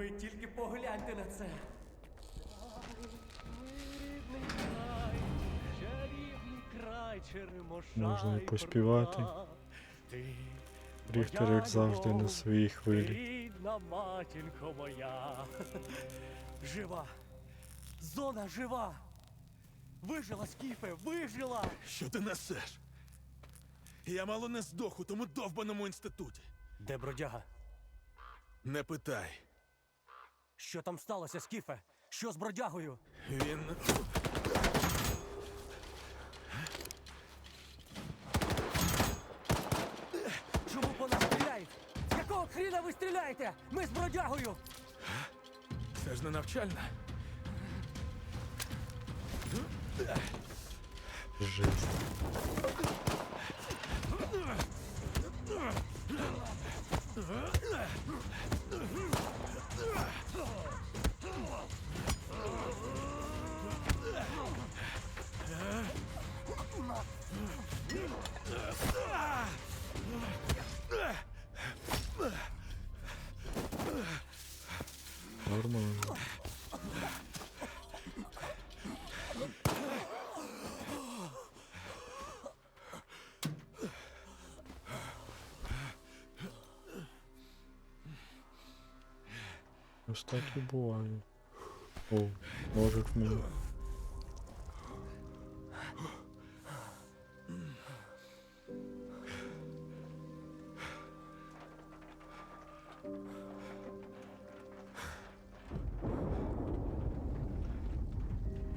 Ви тільки погляньте на це. Рідний край, чарівний край, черемоша Можна і поспівати. Ріхтер, як завжди, на своїй хвилі. Рідна матінко моя. Жива. Зона жива. Вижила, Скіфе, вижила. Що ти несеш? Я мало не здох у тому довбаному інституті. Де бродяга? Не питай. Що там сталося, Скіфе? Що з бродягою? Він. Чому по нас стріляють? З якого хріна ви стріляєте? Ми з бродягою! Це ж не навчальна. Жесть. Ось так і буває. О, ножик в мене.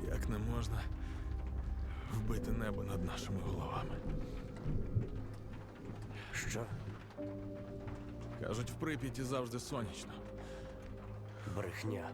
Як не можна вбити небо над нашими головами. Що? Кажуть, в Прип'яті завжди сонячно. Брехня.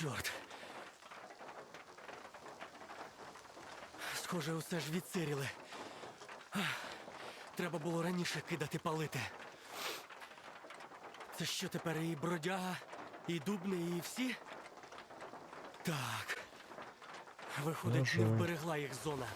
Чорт. Схоже, усе ж відсиріли. Треба було раніше кидати палити. Це що тепер і бродяга, і дубний, і всі? Так. Виходить, не вберегла їх зона.